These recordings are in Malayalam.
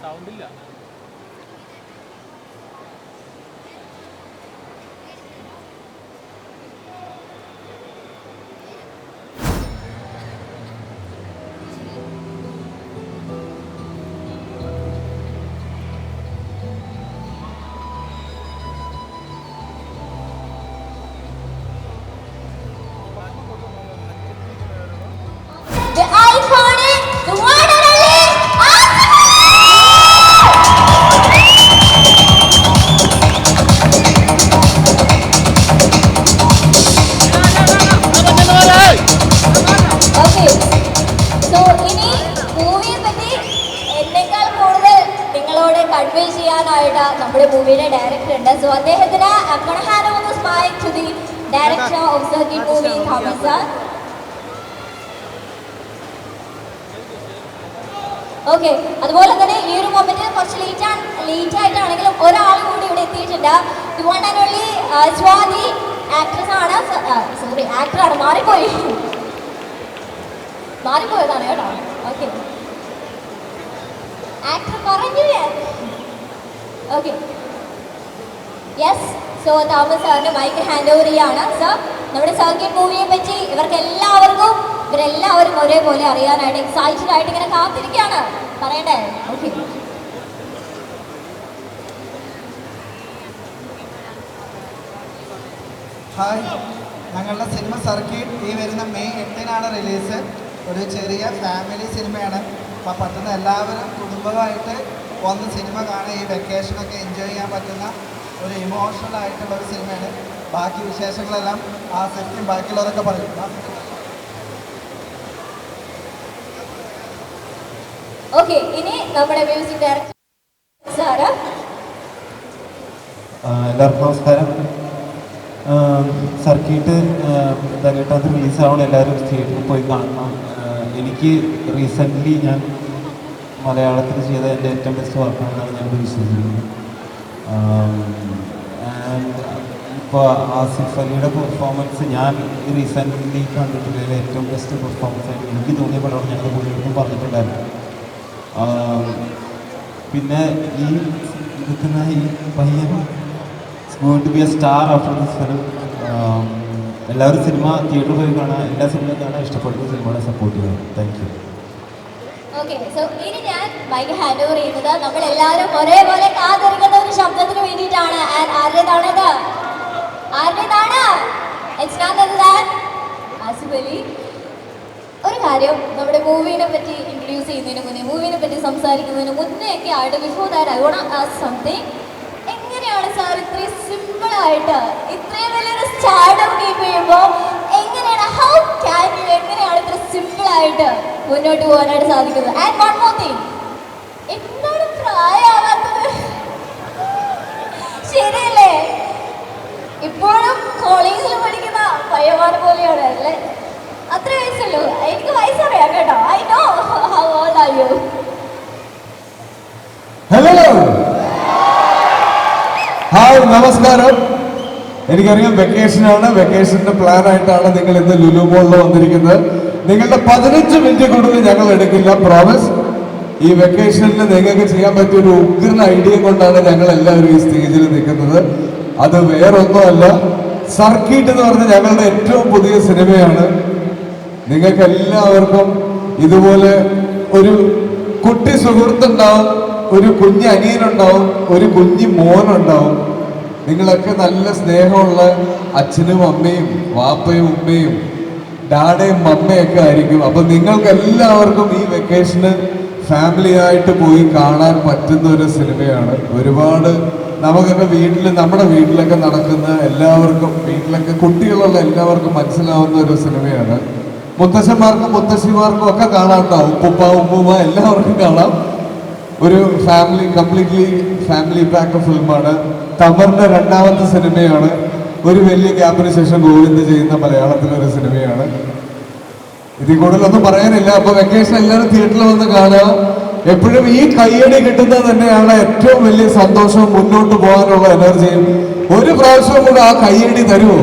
സൗണ്ട് ഇല്ല The iconic, the one convey ചെയ്യാനായിട്ട് നമ്മുടെ മൂവിയുടെ ഡയറക്ടർ ഉണ്ട്. സോ അദ്ദേഹത്തിന് director of circuit movie sir okay അതുപോലെ തന്നെ ഈ ഒരു മൊമെന്റ് കുറച്ച് ലേറ്റ് ആണ് ലേറ്റ് ആയിട്ടാണെങ്കിലും ഒരാൾ കൂടി ഇവിടെ എത്തിയിട്ടുണ്ട്. You one and only Swathi actress ആണ്. സോറി ആക്ടറാണ് മാറിപ്പോയി. മാറിപ്പോയതാണ് കേട്ടോ. ഓക്കെ ആക്ടർ പറഞ്ഞു ഓക്കെ യെസ് സോ തോമസ് സാറിന് മൈക്ക് ഹാൻഡ് ഓവർ ചെയ്യാണ്. സർ നമ്മുടെ സർക്കിട്ട് മൂവിയെ പറ്റി ഇവർക്ക് എല്ലാവർക്കും ഇവരെല്ലാവരും ഒരേപോലെ അറിയാനായിട്ട് എക്സൈറ്റഡ് ആയിട്ട് ഇങ്ങനെ കാത്തിരിക്കുകയാണ്. പറയണ്ടേ? ഓക്കെ ഹായ് ഞങ്ങളുടെ സിനിമ സർക്കിട്ട് ഈ വരുന്ന മെയ് എട്ടിനാണ് റിലീസ് ഒരു ചെറിയ ഫാമിലി സിനിമയാണ് അപ്പോൾ പറ്റുന്ന എല്ലാവരും കുടുംബമായിട്ട് വന്ന് സിനിമ കാണാൻ ഈ വെക്കേഷനൊക്കെ എൻജോയ് ചെയ്യാൻ പറ്റുന്ന ഒരു ഇമോഷണൽ ആയിട്ടുള്ള ഒരു സിനിമയാണ്. ബാക്കി വിശേഷങ്ങളെല്ലാം ആ സെറ്റും ബാക്കിയുള്ളവരൊക്കെ പറയും. ഓക്കെ ഇനി നമ്മുടെ മ്യൂസിക് ഡയറക്ടർ എല്ലാവർക്കും നമസ്കാരം. സർക്കിട്ട് എന്തായാലും റിലീസാവണം എല്ലാവരും തിയേറ്ററിൽ പോയി കാണണം. എനിക്ക് റീസെന്റ്ലി ഞാൻ മലയാളത്തിൽ ചെയ്ത എന്റെ ഏറ്റവും ബെസ്റ്റ് വർക്കാണെന്നാണ് ഞാൻ വിശ്വസിക്കുന്നത് ഇപ്പോൾ ആസിഫ് അലിയുടെ പെർഫോമൻസ് ഞാൻ റീസെന്റ്ലി കണ്ടിട്ടുള്ള ഏറ്റവും ബെസ്റ്റ് പെർഫോമൻസ് ആയിട്ട് എനിക്ക് തോന്നിയ പടമാണ് ഞങ്ങൾ കൂടുതലും പറഞ്ഞിട്ടുണ്ടായിരുന്നു പിന്നെ ഈ നിൽക്കുന്ന ഈ പയ്യൻ going to be a star after this film എല്ലാവരും സിനിമ തിയേറ്ററിൽ പോയി കാണാൻ എല്ലാ സിനിമയും കാണാൻ ഇഷ്ടപ്പെടുന്ന സിനിമകളെ സപ്പോർട്ട് ചെയ്യുക. താങ്ക് യു ഓക്കെ സോ ഇനി ഞാൻ മൈക്ക് ഹാൻഡ് ഓവർ ചെയ്യുന്നത് ഒരേപോലെ കാത്തിരിക്കുന്ന ഒരു ശബ്ദത്തിന് വേണ്ടിയിട്ടാണ്. ആരുടേതാണത്? ആരുടേതാണ്? It's none other than Asif Ali ഒരു കാര്യം നമ്മുടെ മൂവിനെ പറ്റി ഇൻട്രൊഡ്യൂസ് ചെയ്യുന്നതിന് മുന്നേ മൂവിനെ പറ്റി സംസാരിക്കുന്നതിന് മുന്നേ ഒക്കെ ആയിട്ട് before that I want ask something എങ്ങനെയാണ് സാർ ഇത്രയും സിമ്പിൾ ആയിട്ട് ഇത്രയും വലിയൊരു സ്റ്റാർട്ടപ്പ് കീപ്പ് ചെയ്യുമ്പോൾ എങ്ങനെയാണ് ഹൗ ആയിട്ട് മുന്നോട്ട് പോകാനായിട്ട് സാധിക്കുന്നത് ആൻഡ് വൺ മോർ തിങ് എന്താണ് പ്രായമാകാത്തത്? ശരിയല്ലേ? ഇപ്പോഴും കോളേജിൽ പഠിക്കുന്ന പയ്യന്മാരെ പോലെയാണ് അല്ലേ? അത്ര വയസ്സുള്ളൂ എനിക്ക് വയസ്സറിയാം കേട്ടോ. I know how old are you hello hi നമസ്കാരം. എനിക്കറിയാം വെക്കേഷനാണ് വെക്കേഷന്റെ പ്ലാൻ ആയിട്ടാണ് നിങ്ങൾ ഇന്ന് ലുലു മോളിൽ വന്നിരിക്കുന്നത്. നിങ്ങളുടെ പതിനഞ്ച് മിനിറ്റ് കൂടുതൽ ഞങ്ങൾ എടുക്കില്ല പ്രോമിസ് ഈ വെക്കേഷനിൽ നിങ്ങൾക്ക് ചെയ്യാൻ പറ്റിയ ഒരു ഉഗ്രൻ ഐഡിയ കൊണ്ടാണ് ഞങ്ങൾ എല്ലാവരും ഈ സ്റ്റേജിൽ നിൽക്കുന്നത്. അത് വേറൊന്നുമല്ല. സർക്കിട്ട് എന്ന് പറഞ്ഞ ഞങ്ങളുടെ ഏറ്റവും പുതിയ സിനിമയാണ്. നിങ്ങൾക്ക് എല്ലാവർക്കും ഇതുപോലെ ഒരു കുട്ടി സുഹൃത്തുണ്ടാവും ഒരു കുഞ്ഞ് അനിയനുണ്ടാവും ഒരു കുഞ്ഞ് മോനുണ്ടാവും. നിങ്ങളൊക്കെ നല്ല സ്നേഹമുള്ള അച്ഛനും അമ്മയും വാപ്പയും ഉമ്മയും ഡാഡയും മമ്മയൊക്കെ ആയിരിക്കും. അപ്പൊ നിങ്ങൾക്ക് എല്ലാവർക്കും ഈ വെക്കേഷന് ഫാമിലി ആയിട്ട് പോയി കാണാൻ പറ്റുന്ന ഒരു സിനിമയാണ്. ഒരുപാട് നമുക്കൊക്കെ വീട്ടിൽ നമ്മുടെ വീട്ടിലൊക്കെ നടക്കുന്ന എല്ലാവർക്കും വീട്ടിലൊക്കെ കുട്ടികളുള്ള എല്ലാവർക്കും മനസ്സിലാവുന്ന ഒരു സിനിമയാണ്. മുത്തശ്ശന്മാർക്കും മുത്തശ്ശിമാർക്കും ഒക്കെ കാണാം കേട്ടോ ഉപ്പുപ്പ ഉമ്മുമ്മ എല്ലാവർക്കും കാണാം. ഒരു ഫാമിലി കംപ്ലീറ്റ്ലി ഫാമിലി പാക്ക് ഫിലിമാണ്. തമറിന്റെ രണ്ടാമത്തെ സിനിമയാണ്. ഒരു വലിയ ഗ്യാപ്പിന് ശേഷം ഗോവിന്ദ് ചെയ്യുന്ന മലയാളത്തിലെ ഒരു സിനിമയാണ്. ഇതിൽ കൂടുതലൊന്നും പറയാനില്ല. അപ്പൊ വെക്കേഷൻ എല്ലാവരും തിയേറ്ററിൽ വന്ന് കാണുക. എപ്പോഴും ഈ കയ്യടി കിട്ടുന്നത് തന്നെയാണ് ഏറ്റവും വലിയ സന്തോഷവും മുന്നോട്ട് പോകാനുള്ള എനർജിയും. ഒരു പ്രാവശ്യം കൂടെ ആ കയ്യടി തരുമോ?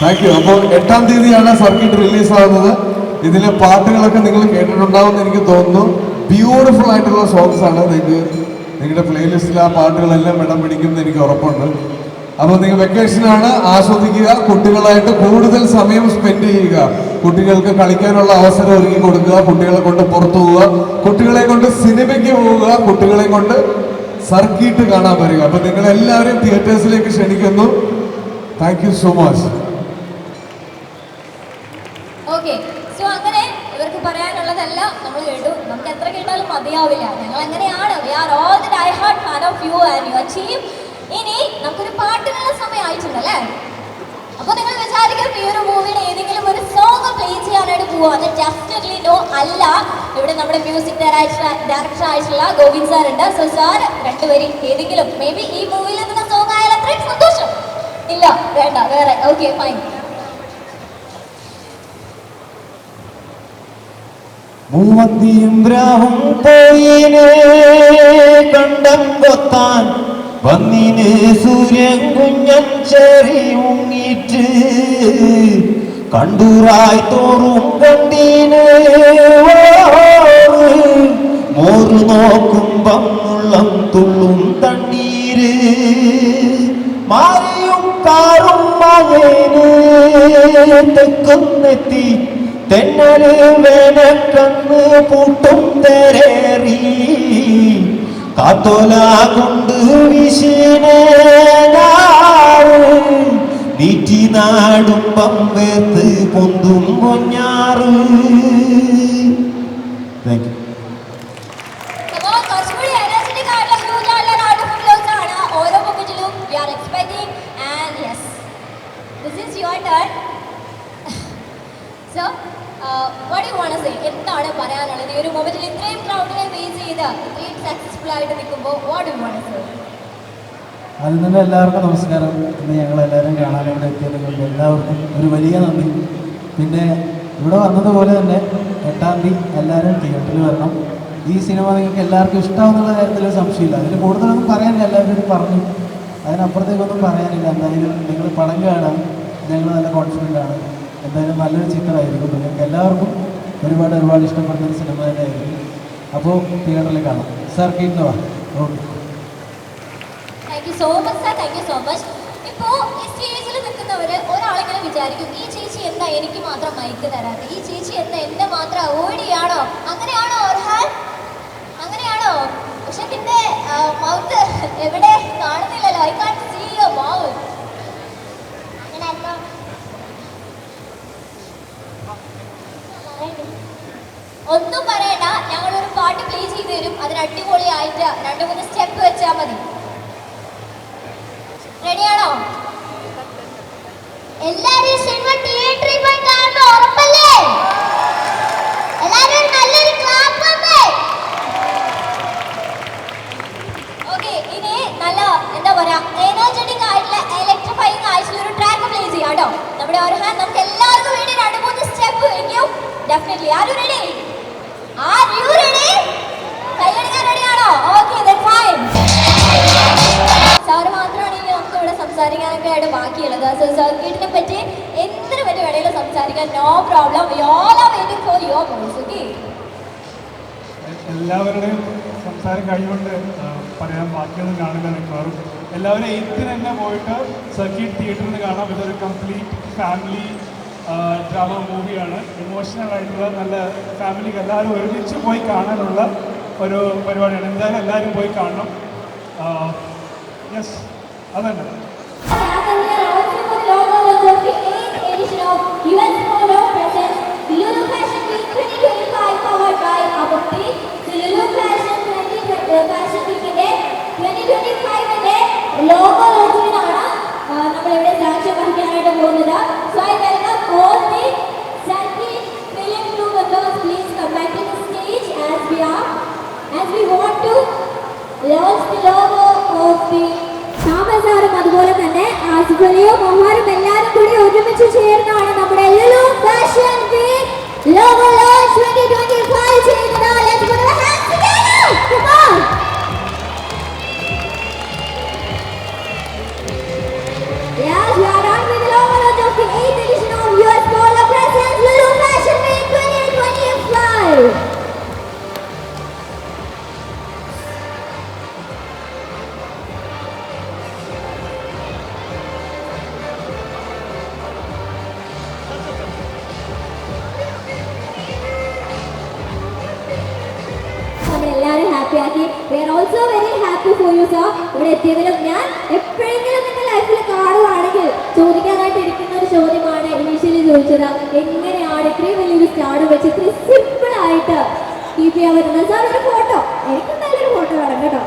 താങ്ക് യു അപ്പോൾ എട്ടാം തീയതിയാണ് സർക്കിട്ട് റിലീസ് ആവുന്നത്. ഇതിലെ പാട്ടുകളൊക്കെ നിങ്ങൾ കേട്ടിട്ടുണ്ടാവും എന്ന് എനിക്ക് തോന്നുന്നു. ബ്യൂട്ടിഫുൾ ആയിട്ടുള്ള സോങ്സ് ആണ്. നിങ്ങൾക്ക് നിങ്ങളുടെ പ്ലേലിസ്റ്റിൽ ആ പാട്ടുകളെല്ലാം ഇടം പിടിക്കുമെന്ന് എനിക്ക് ഉറപ്പുണ്ട്. അപ്പോൾ നിങ്ങൾ വെക്കേഷനാണ് ആസ്വദിക്കുക കുട്ടികളായിട്ട് കൂടുതൽ സമയം സ്പെൻഡ് ചെയ്യുക. കുട്ടികൾക്ക് കളിക്കാനുള്ള അവസരം ഒരുക്കി കൊടുക്കുക കുട്ടികളെ കൊണ്ട് പുറത്തു പോവുക കുട്ടികളെ കൊണ്ട് സിനിമയ്ക്ക് പോവുക കുട്ടികളെ കൊണ്ട് സർക്കിട്ട് കാണാൻ വരിക. അപ്പോൾ നിങ്ങളെല്ലാവരും തിയേറ്റേഴ്സിലേക്ക് ക്ഷണിക്കുന്നു. Thank you so much okay so അങ്ങനെ ഇവർക്ക് പറയാനുള്ളതല്ല നമ്മൾ കേട്ടു. നമുക്ക് എത്ര കേട്ടാലും മതിയാവില്ല. ഞങ്ങൾ അങ്ങനെയാണ് we are all the I heart fan of you and your ഇനി നമുക്കൊരു പാട്ടിനുള്ള സമയം അല്ലേ? അപ്പൊ നിങ്ങൾ വിചാരിക്കും ഈ ഒരു മൂവിയുടെ ഏതെങ്കിലും ഒരു സോങ് പ്ലേ ചെയ്യാനായിട്ട് പോവാന്ന് ഡെഫിനറ്റ്ലി നോ അല്ല. ഇവിടെ നമ്മുടെ മ്യൂസിക് ഡയറക്ടർ ആയിട്ടുള്ള ഗോവിന്ദ് സാർ ഉണ്ട്. സോ സാർ രണ്ടുപേരും ഏതെങ്കിലും മേ ബി ഈ മൂവിയിൽ നിന്ന് സോങ് ആയാൽ അത്രയും സന്തോഷം. ഇല്ല വേണ്ട വേറെ. ഓക്കെ ഫൈൻ മൂവത്തിയും ഗ്രാഹം പോയിനെ കണ്ടം കൊത്താൻ വന്നിനെ സൂര്യൻ കുഞ്ഞൻ ചെറി മുങ്ങിട്ട് കണ്ടൂറായി തോറും കണ്ടീന് മോറ് നോക്കുമ്പം ഉള്ളം തുള്ളും തണ്ണീര്. മാറിയും കാറും മകന് തെക്കുന്നെത്തി. തെന്നൽ വേനക്കന്ന് പൂട്ടും തെരേറി. കാത്തോല കൊണ്ട് വിശീനെ നീറ്റി നാടുമ്പം വേത്ത് പൊന്തും കൊഞ്ഞാറ് thank you this is your turn. Want to say? എന്താണ് പറയാനുള്ളത്? ഈ ഒരു മൊമെന്റിൽ ഇത്രയും ക്രൗഡിനെ ഫേസ് ചെയ്ത് ഇത്രയും സക്സസ്ഫുൾ ആയിട്ട് നിൽക്കുമ്പോൾ to say? അതിൽ നിന്ന് എല്ലാവർക്കും നമസ്കാരം. ഇന്ന് ഞങ്ങൾ എല്ലാവരും കാണാൻ ഇവിടെ എത്തിയത് എല്ലാവർക്കും ഒരു വലിയ നന്ദി. പിന്നെ ഇവിടെ വന്നതുപോലെ തന്നെ എട്ടാം തീയതി എല്ലാവരും തിയേറ്ററിൽ വരണം. ഈ സിനിമ നിങ്ങൾക്ക് എല്ലാവർക്കും ഇഷ്ടമാവുന്നുള്ള കാര്യത്തിൽ സംശയമില്ല. അതിന് കൂടുതലൊന്നും പറയാനില്ല. എല്ലാവരും പറഞ്ഞു. അതിനപ്പുറത്തേക്കൊന്നും പറയാനില്ല. എന്തായാലും നിങ്ങൾ പടം കാണാൻ ഞങ്ങൾ നല്ല കോൺഫിഡന്റ് ആണ്. എന്തായാലും നല്ലൊരു ചിത്രമായിരിക്കും. നിങ്ങൾക്ക് എല്ലാവർക്കും ഒരുപാട് ഒരുപാട് ഇഷ്ടപ്പെടുന്ന ഒരു സിനിമ തന്നെയായിരിക്കും. അപ്പോൾ തിയേറ്ററിൽ കാണാം. സാർ കേട്ടോ okay thank you so much sir thank you so much ഇപ്പോൾ ഈ സ്റ്റേജിൽ നിൽക്കുന്നവര് ഒരാളിങ്ങനെ വിചാരിക്കും ഈ ചേച്ചി എന്താ എനിക്ക് മാത്രം മൈക്ക് തരാതെ ഈ ചേച്ചി എന്താ എന്നെ മാത്രം അവോയ്ഡ് അങ്ങനെയാണോ ഒർഹാൻ അങ്ങനെയാണോ? പക്ഷെ പിന്നെ മൗത്ത് എവിടെ കാണുന്നില്ലല്ലോ. I can't see your mouth ഒന്നും പറയണ്ട. ഞങ്ങളൊരു പാട്ട് പ്ലേ ചെയ്ത് തരും. അതിന് അടിപൊളിയായിട്ട് രണ്ട് മൂന്ന് സ്റ്റെപ്പ് വെച്ചാൽ മതി. നോ പ്രോബ്ലം ഫോർ യുവർ എല്ലാവരുടെയും സംസാരം കഴിവുണ്ട് പറയാൻ ബാക്കിയൊന്നും കാണില്ല മിക്കവാറും. എല്ലാവരും എയ്ത്തിന് തന്നെ പോയിട്ട് സർക്യൂട്ട് തിയേറ്ററിൽ നിന്ന് കാണാം. ഇതൊരു കംപ്ലീറ്റ് ഫാമിലി ഡ്രാമ മൂവിയാണ് ഇമോഷണൽ ആയിട്ടുള്ള നല്ല ഫാമിലിക്ക് എല്ലാവരും ഒരുമിച്ച് പോയി കാണാനുള്ള ഒരു പരിപാടിയാണ്. എന്തായാലും എല്ലാവരും പോയി കാണണം. യെസ് അതന്നെ. US open. കേവലം ഞാൻ എപ്പോഴെങ്കിലും നിന്റെ ലൈഫിൽ കാണുവാണെങ്കിൽ ചോദിക്കാനായിട്ട് ഇരിക്കുന്ന ഒരു ചോദ്യമാണ് ഇനീഷ്യലി ചോദിച്ചത്. എങ്ങനെയാണ് ഇത്രയും വലിയൊരു സ്റ്റാർ വെച്ച് ഇത്രയും സിമ്പിൾ ആയിട്ട് കീപ്പ് ചെയ്യാൻ പറ്റുന്നത്? സാർ ഒരു ഫോട്ടോ എനിക്ക് നല്ലൊരു ഫോട്ടോ കാണാം കേട്ടോ.